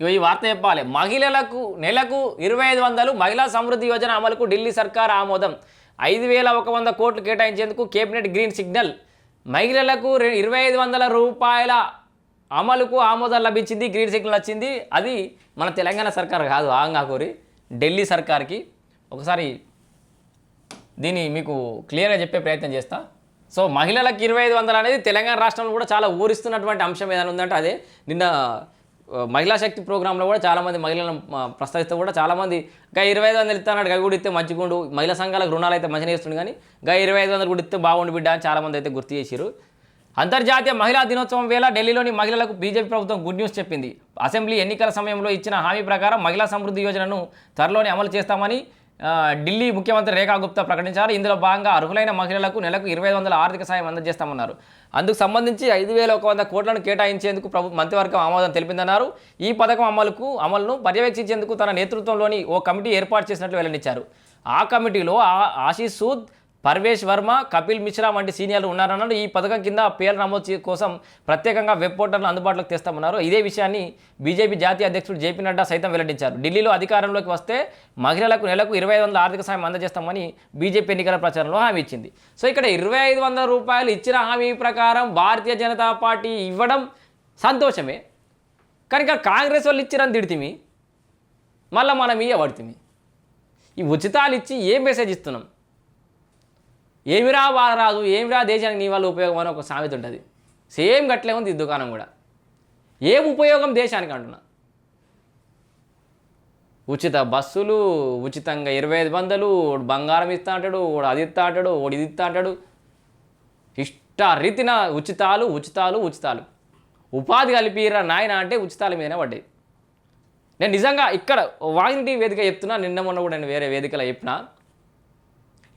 ఇగో ఈ వార్త చెప్పాలి. మహిళలకు నెలకు ఇరవై ఐదు వందలు మహిళా సమృద్ధి యోజన అమలుకు ఢిల్లీ సర్కార్ ఆమోదం. ఐదు వేల ఒక వంద కోట్లు కేటాయించేందుకు కేబినెట్ గ్రీన్ సిగ్నల్. మహిళలకు ఇరవై ఐదు వందల రూపాయల అమలుకు ఆమోదం లభించింది గ్రీన్ సిగ్నల్ వచ్చింది. అది మన తెలంగాణ సర్కార్ కాదు ఆంగాకూరి. ఢిల్లీ సర్కార్కి. ఒకసారి దీన్ని మీకు క్లియర్గా చెప్పే ప్రయత్నం చేస్తా. సో మహిళలకు ఇరవై ఐదు వందలు అనేది తెలంగాణ రాష్ట్రంలో కూడా చాలా ఊరిస్తున్నటువంటి అంశం ఏదైనా ఉందంటే అదే. నిన్న మహిళా శక్తి ప్రోగ్రాంలో కూడా చాలామంది మహిళలను ప్రస్తావిస్తూ కూడా చాలామంది గా ఇరవై ఐదు వందలు ఇస్తాడు గవి కూడా ఇస్తే మంచిగుండు మహిళా సంఘాలకు రుణాలు అయితే మంచిగా ఇస్తుంది కానీ గా ఇరవై ఐదు వందలు కూడా ఇస్తే బాగుండు బిడ్డ అని చాలామంది అయితే గుర్తు చేశారు అంతర్జాతీయ మహిళా దినోత్సవం వేళ ఢిల్లీలోని మహిళలకు బీజేపీ ప్రభుత్వం గుడ్ న్యూస్ చెప్పింది. అసెంబ్లీ ఎన్నికల సమయంలో ఇచ్చిన హామీ ప్రకారం మహిళా సమృద్ధి యోజనను త్వరలోనే అమలు చేస్తామని ఢిల్లీ ముఖ్యమంత్రి రేఖా గుప్తా ప్రకటించారు. ఇందులో భాగంగా అర్హులైన మహిళలకు నెలకు ఇరవై వందల ఆర్థిక సాయం అందజేస్తామన్నారు. అందుకు సంబంధించి ఐదు వేల ఒక వంద కోట్లను కేటాయించేందుకు ప్రభు మంత్రివర్గం ఆమోదం తెలిపిందన్నారు. ఈ పథకం అమలుకు అమలును పర్యవేక్షించేందుకు తన నేతృత్వంలోని ఓ కమిటీ ఏర్పాటు చేసినట్లు వెల్లడించారు. ఆ కమిటీలో ఆ- ఆశీష్ సూద్ పర్వేష్ వర్మ కపిల్ మిశ్రా వంటి సీనియర్లు ఉన్నారన్నారు ఈ పథకం కింద పేరు నమోదు కోసం ప్రత్యేకంగా వెబ్ పోర్టల్ను అందుబాటులోకి తెస్తామన్నారు. ఇదే విషయాన్ని బీజేపీ జాతీయ అధ్యక్షుడు జేపీ నడ్డా సైతం వెల్లడించారు. ఢిల్లీలో అధికారంలోకి వస్తే మహిళలకు నెలకు ఇరవై ఐదు వందల ఆర్థిక సాయం అందజేస్తామని బీజేపీ ఎన్నికల ప్రచారంలో హామీ ఇచ్చింది. సో ఇక్కడ ఇరవై ఐదు వందల రూపాయలు ఇచ్చిన హామీ ప్రకారం భారతీయ జనతా పార్టీ ఇవ్వడం సంతోషమే. కానీ కాంగ్రెస్ వాళ్ళు ఇచ్చిరని తిడితిమి మళ్ళీ మనం ఇవ్వబడితిమి ఈ ఉచితాలు ఇచ్చి ఏం మెసేజ్ ఇస్తున్నాం? ఏమిరా రాదు ఏమిరా దేశానికి నీ వల్ల ఉపయోగం అని ఒక సామెత ఉంటుంది. సేమ్ గట్లే ఉంది ఈ దుకాణం కూడా. ఏం ఉపయోగం దేశానికి అంటున్నా. ఉచిత బస్సులు ఉచితంగా ఇరవై ఐదు వందలు బంగారం ఇస్తా అంటాడు వాడు అది ఇస్తా అంటాడు ఓడి ఇది ఇస్తా అంటాడు. ఇష్ట రీతిన ఉచితాలు ఉచితాలు ఉచితాలు. ఉపాధి కలిపిరా నాయన అంటే ఉచితాల మీదనే పడ్డాయి. నేను నిజంగా ఇక్కడ వాయింటి వేదిక చెప్తున్నా నిన్న మొన్న కూడా నేను వేరే వేదికలో చెప్పినా.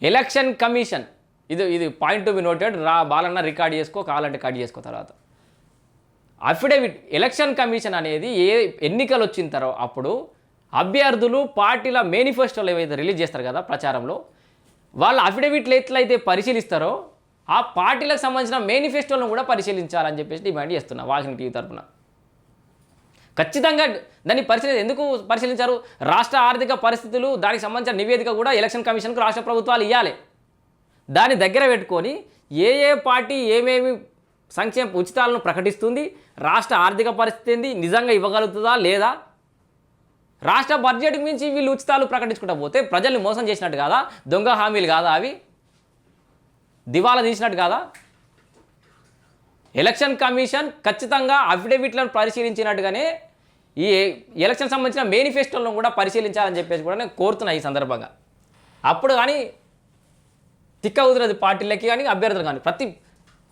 Election commission. ఇది ఇది పాయింట్ టు బి నోటెడ్. రా బాలన్న రికార్డ్ చేసుకో కావాలంటే కట్ చేసుకో తర్వాత. అఫిడవిట్ ఎలక్షన్ కమిషన్ అనేది ఏ ఎన్నికలు వచ్చిన తర్వాత అప్పుడు అభ్యర్థులు పార్టీల మేనిఫెస్టోలు ఏవైతే రిలీజ్ చేస్తారు కదా ప్రచారంలో వాళ్ళ అఫిడవిట్లు ఎట్లయితే పరిశీలిస్తారో ఆ పార్టీలకు సంబంధించిన మేనిఫెస్టోలను కూడా పరిశీలించాలని చెప్పేసి డిమాండ్ చేస్తున్నా వాహిని టీవీ తరపున. ఖచ్చితంగా దాన్ని పరిశీలి ఎందుకు పరిశీలించారు? రాష్ట్ర ఆర్థిక పరిస్థితులు దానికి సంబంధించిన నివేదిక కూడా ఎలక్షన్ కమిషన్కు రాష్ట్ర ప్రభుత్వాలు ఇవ్వాలి దాన్ని దగ్గర పెట్టుకొని ఏ ఏ పార్టీ ఏమేమి సంక్షేమ ఉచితాలను ప్రకటిస్తుంది రాష్ట్ర ఆర్థిక పరిస్థితి నిజంగా ఇవ్వగలుగుతుందా లేదా? రాష్ట్ర బడ్జెట్ మించి వీళ్ళు ఉచితాలు ప్రకటించుకుంటా పోతే ప్రజల్ని మోసం చేసినట్టు కాదా? దొంగ హామీలు కాదా అవి? దివాలా తీసినట్టు కాదా? ఎలక్షన్ కమిషన్ ఖచ్చితంగా అఫిడవిట్లను పరిశీలించినట్టుగానే ఈ ఎలక్షన్ సంబంధించిన మేనిఫెస్టోలను కూడా పరిశీలించాలని చెప్పేసి కూడా నేను కోరుతున్నా ఈ సందర్భంగా. అప్పుడు కానీ తిక్క కుదరదు పార్టీలకి కానీ అభ్యర్థులు కానీ ప్రతి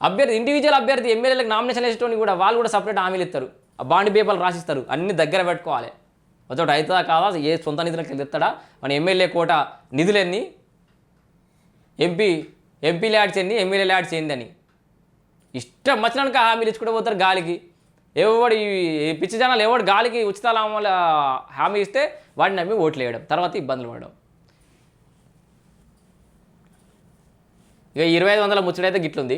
అభ్యర్థి ఇండివిజువల్ అభ్యర్థి ఎమ్మెల్యేలకు నామినేషన్ వేసేటోని కూడా వాళ్ళు కూడా సపరేట్ హామీలు ఇస్తారు. ఆ బాండ్ పేపర్లు రాసిస్తారు. అన్ని దగ్గర పెట్టుకోవాలి. ఒకటి అవుతుందా కాదా? ఏ సొంత నిధులకు ఇస్తాడా? మన ఎమ్మెల్యే కోట నిధులన్నీ? ఎంపీ ఎంపీ ల్యాడ్స్ ఎన్ని ఎమ్మెల్యే ల్యాడ్స్ ఏందని ఇష్టం వచ్చినాక హామీలు ఇచ్చుకుంటూ పోతారు గాలికి. ఎవడు ఈ పిచ్చి జనాలు ఎవడు గాలికి ఉచితాల హామీ ఇస్తే వాడిని నమ్మి ఓట్లు వేయడం తర్వాత ఇబ్బందులు పడడం. ఇక ఇరవై ఐదు వందల ముచ్చటైతే గిట్లుంది.